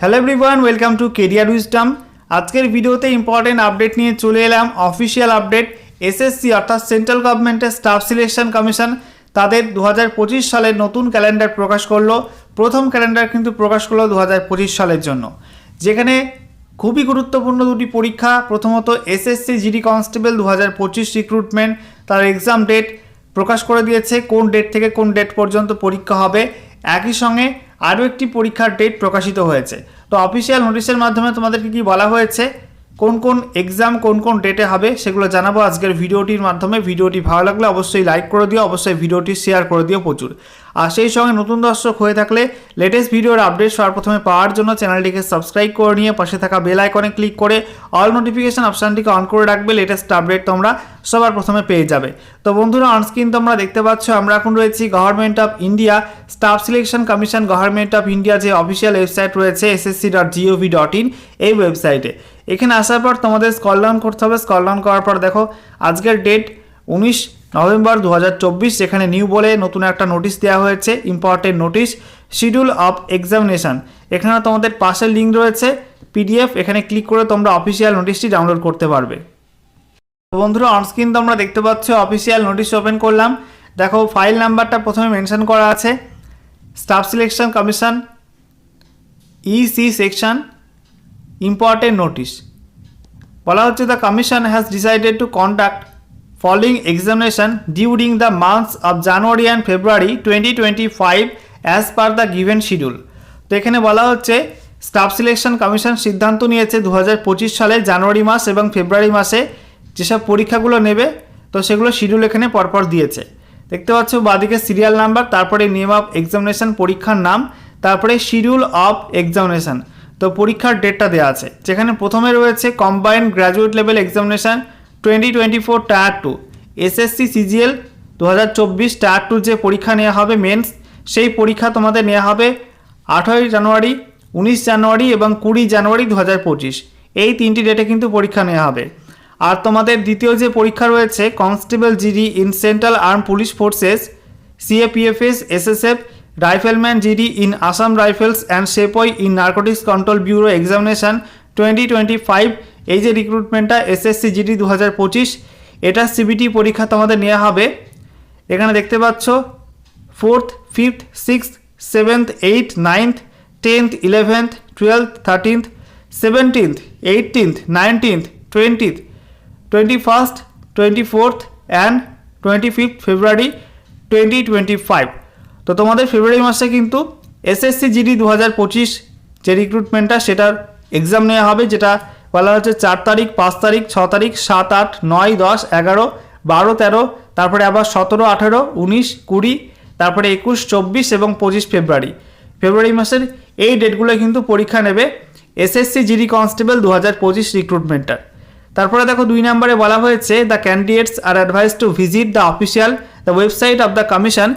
Hello everyone welcome to career wisdom আজকের ভিডিওতে important update নিয়ে চলে এলাম। অফিসিয়াল আপডেট এসএসসি অর্থাৎ সেন্ট্রাল গভর্নমেন্টের স্টাফ সিলেকশন কমিশন তাদের দু হাজার পঁচিশ সালের নতুন ক্যালেন্ডার প্রকাশ করল। প্রথম ক্যালেন্ডার কিন্তু প্রকাশ করল দু হাজার পঁচিশ সালের জন্য। যেখানে খুবই গুরুত্বপূর্ণ দুটি পরীক্ষা, প্রথমত এসএসসি জিডি কনস্টেবল দু হাজার পঁচিশ রিক্রুটমেন্ট তার এক্সাম ডেট প্রকাশ করে দিয়েছে, কোন ডেট থেকে কোন ডেট পর্যন্ত পরীক্ষা হবে। একই সঙ্গে আরও একটি পরীক্ষার ডেট প্রকাশিত হয়েছে। তো অফিসিয়াল নোটিশের মাধ্যমে তোমাদেরকে কি বলা হয়েছে? কোন কোন এক্সাম কোন কোন ডেটে হবে সেগুলো জানাব আজকের ভিডিওটির মাধ্যমে। ভিডিওটি ভালো লাগলে অবশ্যই লাইক করে দিও, অবশ্যই ভিডিওটি শেয়ার করে দিও প্রচুর। আর সেই সঙ্গে নতুন দর্শক হয়ে থাকলে লেটেস্ট ভিডিওর আপডেট সবার প্রথমে পাওয়ার জন্য চ্যানেলটিকে সাবস্ক্রাইব করে নিয়ে পাশে থাকা বেল আইকনে ক্লিক করে অল নোটিফিকেশন অপশানটিকে অন করে রাখবে লেটেস্ট আপডেট তোমরা সবার প্রথমে পেয়ে যাবে। তো বন্ধুরা অনস্ক্রিন তোমরা দেখতে পাচ্ছ, আমরা এখন রয়েছি government of India staff selection commission government of India যে অফিসিয়াল ওয়েবসাইট রয়েছে SSC dot gov dot in এই ওয়েবসাইটে এখানে আসার পর তোমাদের স্কল ডাউন করতে হবে স্কল ডাউন করার পর দেখো, আজকের ডেট উনিশ নভেম্বর দু যেখানে নিউ বলে নতুন একটা নোটিশ দেওয়া হয়েছে important notice schedule of examination এখানে তোমাদের পাশের লিঙ্ক রয়েছে পিডিএফ এখানে ক্লিক করে তোমরা অফিসিয়াল নোটিশটি ডাউনলোড করতে পারবে। বন্ধুরা অনস্ক্রিন তোমরা দেখতে পাচ্ছ অফিসিয়াল নোটিশ ওপেন করলাম। দেখো ফাইল নাম্বারটা প্রথমে মেনশন করা আছে। Staff selection commission EC section important notice বলা হচ্ছে the commission has decided to conduct during the months of January and February twenty twenty five as per the given schedule তো এখানে বলা হচ্ছে স্টাফ সিলেকশন কমিশন সিদ্ধান্ত নিয়েছে দু হাজার পঁচিশ সালে জানুয়ারি মাস এবং ফেব্রুয়ারি মাসে যেসব পরীক্ষাগুলো নেবে, তো সেগুলো শিডিউল এখানে পরপর দিয়েছে। দেখতে পাচ্ছ, বাদিকে সিরিয়াল নাম্বার তারপরে নেম অফ এক্সামিনেশন পরীক্ষার নাম, তারপরে শিডিউল অফ এক্সামিনেশন তো পরীক্ষার ডেটটা দেওয়া আছে। যেখানে প্রথমে রয়েছে combined graduate level examination twenty twenty four tier two SSC CGL দু হাজার চব্বিশ টায়ার টু যে পরীক্ষা নেওয়া হবে মেন্স সেই পরীক্ষা তোমাদের নেওয়া হবে আঠারোই জানুয়ারি, উনিশ জানুয়ারি এবং কুড়ি জানুয়ারি দু হাজার পঁচিশ। এই তিনটি ডেটে কিন্তু পরীক্ষা নেওয়া হবে। আর তোমাদের দ্বিতীয় যে পরীক্ষা রয়েছে constable GD in central arm police forces CAPFs SSF rifleman GD in Assam Rifles and sepoy in narcotics control bureau examination twenty twenty five এই যে রিক্রুটমেন্টটা এসএসসি জিডি দু হাজার পঁচিশ, এটা সিবিটি পরীক্ষা তোমাদের নেওয়া হবে। এখানে দেখতে পাচ্ছ fourth fifth sixth seventh eight ninth tenth eleventh twelfth thirteenth seventeenth eighteenth nineteenth twentieth twenty first twenty fourth and twenty fifth February twenty twenty five তো তোমাদের ফেব্রুয়ারি মাসে কিন্তু এসএসসি জিডি দু হাজার পঁচিশ যে রিক্রুটমেন্টটা সেটার এক্সাম নেওয়া হবে, যেটা বলা হচ্ছে চার তারিখ, পাঁচ তারিখ, ছ তারিখ, সাত আট, নয়, দশ, এগারো, বারো, তেরো, তারপরে আবার সতেরো, আঠেরো, উনিশ, কুড়ি, তারপরে একুশ, চব্বিশ এবং পঁচিশ ফেব্রুয়ারি। ফেব্রুয়ারি মাসের এই ডেটগুলো কিন্তু পরীক্ষা নেবে এসএসসি জিডি কনস্টেবল দু হাজার পঁচিশ রিক্রুটমেন্টটার। তারপরে দেখো দুই নম্বরে বলা হয়েছে the candidates are advised to visit the official the website of the commission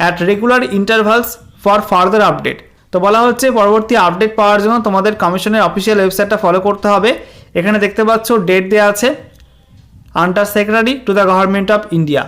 at regular intervals for further update তো বলা হচ্ছে পরবর্তী আপডেট পাওয়ার জন্য তোমাদের কমিশনের অফিসিয়াল ওয়েবসাইটটা ফলো করতে হবে। এখানে দেখতে পাচ্ছ ডেট দেওয়া আছে under secretary to the government of India